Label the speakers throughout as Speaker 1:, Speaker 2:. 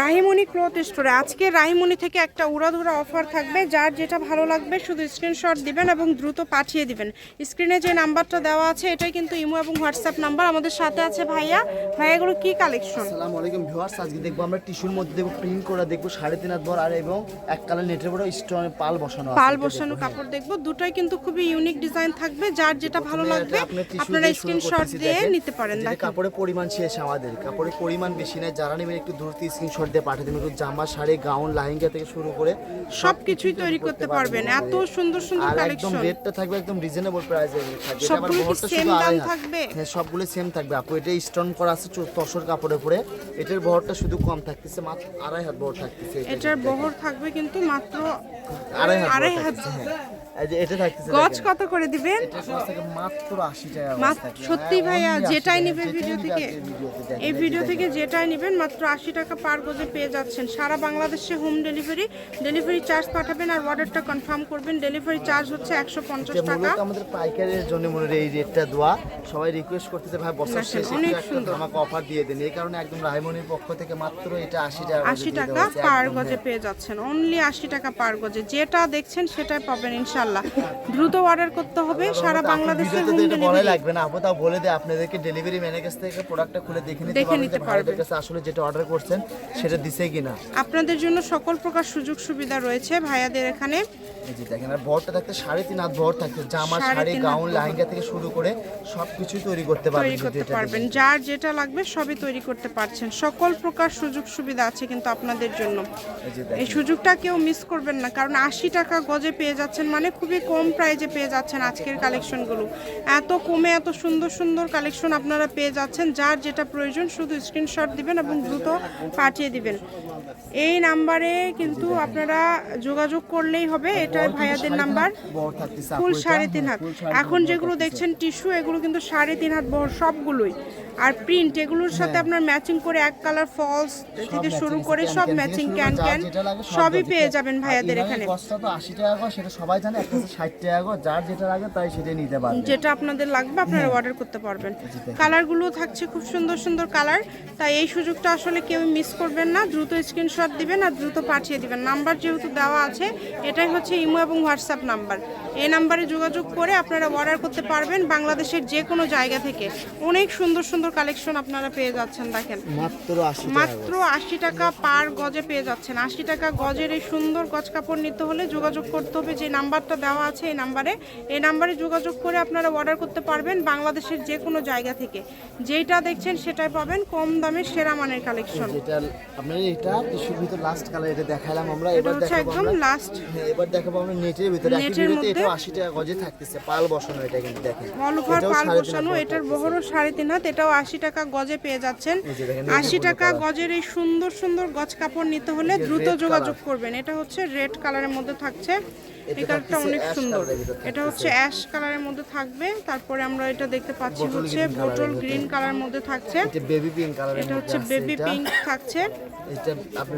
Speaker 1: Rahimoni cloth স্টোরে। আজকে রাহিমণি থেকে একটা উড়াধুরা অফার থাকবে যার যেটা ভালো লাগবে শুধু স্ক্রিনশট দিবেন এবং দ্রুত পাঠিয়ে দিবেন। স্ক্রিনে যে নাম্বারটা দেওয়া আছে এটাই কিন্তু ইমো এবং হোয়াটসঅ্যাপ নাম্বার। আমাদের সাথে আছে ভাইয়া। ভাইয়া এগুলো কি কালেকশন
Speaker 2: আসসালামু আলাইকুম ভিউয়ার্স আজকে দেখব আমরা টিস্যুর মধ্যে দেখব প্রিন্ট করা দেখব সাড়ে তিন হাত ভর আর এবং এক কালার নেটের উপরে স্টোন পাল বসানো আছে।
Speaker 1: পাল বসানো কাপড় দেখব। দুটোই কিন্তু খুবই ইউনিক ডিজাইন থাকবে যার যেটা ভালো লাগবে
Speaker 2: আপনার
Speaker 1: স্ক্রিনশট দিয়ে নিতে পারেন।
Speaker 2: কাপড়ের পরিমাণ শেষ আমাদের কাপড়ের পরিমাণ বেশি নেই যারা নেবেন একটু দ্রুত স্ক্রিনশট দিয়ে পাঠিয়ে দেবেন জামা শাড়ি গাউন লাহেঙ্গা থেকে শুরু করে
Speaker 1: সবকিছুই তৈরি করতে পারবেন। এত সুন্দর সুন্দর
Speaker 2: আর একদম রেটটা থাকবে একদম রিজনেবল প্রাইসে থাকবে।
Speaker 1: সবগুলো
Speaker 2: বহরটা
Speaker 1: দাম থাকবে?
Speaker 2: হ্যাঁ সবগুলো সেম থাকবে। আপু এটা স্টোন করা আছে চো- তসর কাপড়ের উপরে এটার বহরটা শুধু কম থাকতেছে মাত্র আড়াই হাত বহর থাকতেছে
Speaker 1: এটার বহর থাকবে কিন্তু মাত্র
Speaker 2: আড়াই হাত
Speaker 1: আড়াই হাত।
Speaker 2: হ্যাঁ। এই যে এটা থাকতেছে
Speaker 1: গজ কত করে দিবেন?
Speaker 2: মাত্র 80 টাকা।
Speaker 1: সত্যি
Speaker 2: হ্যাঁ,
Speaker 1: ভাইয়া যেটাই
Speaker 2: টাকা।
Speaker 1: ভিডিও থেকে। এই ভিডিও থেকে যেটাই নেবেন মাত্র আশি টাকা পার গজে পেয়ে যাচ্ছেন। সারা বাংলাদেশে হোম ডেলিভারি ডেলিভারি চার্জ পাঠাবেন আর অর্ডারটা কনফার্ম করবেন। ডেলিভারি চার্জ হচ্ছে একশো পঞ্চাশ টাকা।
Speaker 2: আমাদের পাইকারের জন্য মনে হয় এই রেটটা দেওয়া। সবাই রিকোয়েস্ট করতেছে ভাই বছর শেষে
Speaker 1: সুন্দর।
Speaker 2: আমাকে অফার দিয়ে দেন। এই কারণে একদম রায়মনির পক্ষ থেকে মাত্র এটা 80 টাকা
Speaker 1: আশি টাকা পার গজে
Speaker 2: হ্যাঁ।
Speaker 1: পেয়ে যাচ্ছেন। অনলি আশি টাকা পার গজে। যেটা দেখছেন সেটাই পাবেন ইনশাল্লাহ দ্রুত অর্ডার করতে হবে। সারা বাংলাদেশে হোম ডেলিভারি
Speaker 2: লাগবে না। আপু তাও বলে দেয় আপনাদেরকে ডেলিভারি ম্যানের কাছ থেকে প্রোডাক্টটা খুলে দেখে নিতে
Speaker 1: দেখে
Speaker 2: পারবেন। কাছে আসলে যেটা অর্ডার করছেন সেটা দিছে কিনা?
Speaker 1: আপনাদের জন্য সকল প্রকার সুযোগ সুবিধা রয়েছে ভাইয়াদের এখানে।
Speaker 2: এই যে দেখেন আর ভরটা থাকতে সাড়ে তিন হাত ভর থাকতে জামা
Speaker 1: সাড়ে
Speaker 2: শাড়ি
Speaker 1: তিন হাত
Speaker 2: গাউন
Speaker 1: ভর।
Speaker 2: লাহেঙ্গা থেকে শুরু করে সবকিছুই তৈরি করতে পারবেন
Speaker 1: তৈরি
Speaker 2: যদি
Speaker 1: করতে
Speaker 2: এটা
Speaker 1: পারবেন। যার যেটা লাগবে সবই তৈরি করতে পারছেন। সকল প্রকার সুযোগ সুবিধা আছে কিন্তু আপনাদের জন্য।
Speaker 2: এই যে
Speaker 1: এই সুযোগটা কেউ মিস করবেন না কারণ আশি টাকা গজে পেয়ে যাচ্ছেন মানে খুবই কম প্রাইজে পেয়ে যাচ্ছেন আজকের কালেকশনগুলো এত কমে এত সুন্দর সুন্দর কালেকশন আপনারা পেয়ে যাচ্ছেন যার যেটা প্রয়োজন শুধু স্ক্রিনশট দিবেন এবং দ্রুত পাঠিয়ে দিবেন। এই নাম্বারে কিন্তু আপনারা যোগাযোগ করলেই হবে। এটা ভাইয়াদের নাম্বার। ফুল সাড়ে তিন হাত। এখন যেগুলো দেখছেন টিস্যু এগুলো কিন্তু সাড়ে তিন হাত বহর সবগুলোই। আর প্রিন্ট এগুলোর সাথে। আপনার ম্যাচিং করে এক কালার ফলস থেকে শুরু করে সব ম্যাচিং ক্যান ক্যান সবই পেয়ে যাবেন ভাইয়াদের এখানে।
Speaker 2: কস্টটা তো 80 টাকা করে সেটা সবাই জানে একটা হচ্ছে 60 টাকা যার যেটা লাগে তাই সেটাই নিতে পারবে।
Speaker 1: যেটা আপনাদের লাগবে আপনারা অর্ডার করতে পারবেন। কালারগুলো থাকছে খুব সুন্দর সুন্দর কালার তাই এই সুযোগটা আসলে কেউ মিস করবেন না দ্রুত স্ক্রিনশট দিবেন আর দ্রুত পাঠিয়ে দিবেন। নাম্বার যেহেতু দেওয়া আছে এটাই হচ্ছে ইমো এবং হোয়াটসঅ্যাপ নাম্বার এই নাম্বারে যোগাযোগ করে আপনারা অর্ডার করতে পারবেন বাংলাদেশের যে কোনো জায়গা থেকে। অনেক সুন্দর সুন্দর কালেকশন আপনারা পেয়ে যাচ্ছেন দেখেন।
Speaker 2: মাত্র 80 টাকা
Speaker 1: মাত্র আশি টাকা পার গজে পেয়ে যাচ্ছেন। আশি টাকা গজের এই সুন্দর গজ কাপড় নিতে হলে যোগাযোগ করতে হবে যে নাম্বারটা দেওয়া আছে এই নাম্বারে এই নাম্বারে যোগাযোগ করে আপনারা অর্ডার করতে পারবেন বাংলাদেশের যে কোনো জায়গা থেকে। যেটা দেখছেন সেটাই পাবেন কম দামে সেরা মানের কালেকশন
Speaker 2: যেটা আপনার এটা টিস্যুর ভিতর লাস্ট কালার এটা দেখালাম আমরা এবার দেখাবো
Speaker 1: একদম লাস্ট
Speaker 2: হ্যাঁ এবার দেখাবো আমরা নেটের ভিতরে।
Speaker 1: নেটের মধ্যে-
Speaker 2: এটা 80 টাকা গজে থাকতেছে পাল বসানো এটা কিন্তু দেখেন।
Speaker 1: অল ওভার পাল বসানো এটার বহরও সাড়ে তিন হাত এটাও আশি টাকা গজে পেয়ে যাচ্ছেন।
Speaker 2: এই যে দেখেন, এই যে
Speaker 1: আশি
Speaker 2: হলুদ
Speaker 1: টাকা গজের এই সুন্দর সুন্দর গজ কাপড় নিতে হলে দ্রুত যোগাযোগ করবেন। এটা হচ্ছে রেড কালারের মধ্যে থাকছে।
Speaker 2: এটা
Speaker 1: এই কালারটা অনেক সুন্দর। এটা হচ্ছে অ্যাশ কালারের মধ্যে থাকবে। তারপরে আমরা এটা দেখতে পাচ্ছি হচ্ছে বোটল গ্রিন কালারের মধ্যে থাকছে।
Speaker 2: এটা বেবি পিঙ্ক কালারের
Speaker 1: এটা হচ্ছে বেবি পিঙ্ক থাকছে।
Speaker 2: এটা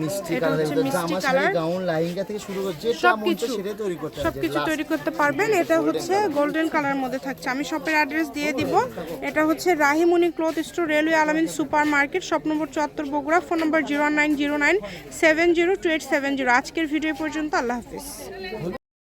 Speaker 2: মিষ্টি
Speaker 1: এটা
Speaker 2: ভিতর
Speaker 1: মিষ্টি
Speaker 2: জামা শাড়ি গাউন লাহেঙ্গা থেকে শুরু করে যেটা মন চায় সেটাই তৈরি করতে হবে।
Speaker 1: সবকিছু তৈরি করতে পারবেন। এটা হচ্ছে গোল্ডেন কালার মধ্যে থাকছে। আমি শপের অ্যাড্রেস দিয়ে দিব। এটা হচ্ছে Rahimoni cloth store railway Alamin super market shop number চুয়াত্তর Bogura phone number zero nine zero nine seven zero two eight seven zero আজকের ভিডিও পর্যন্ত। আল্লাহ হাফিজ।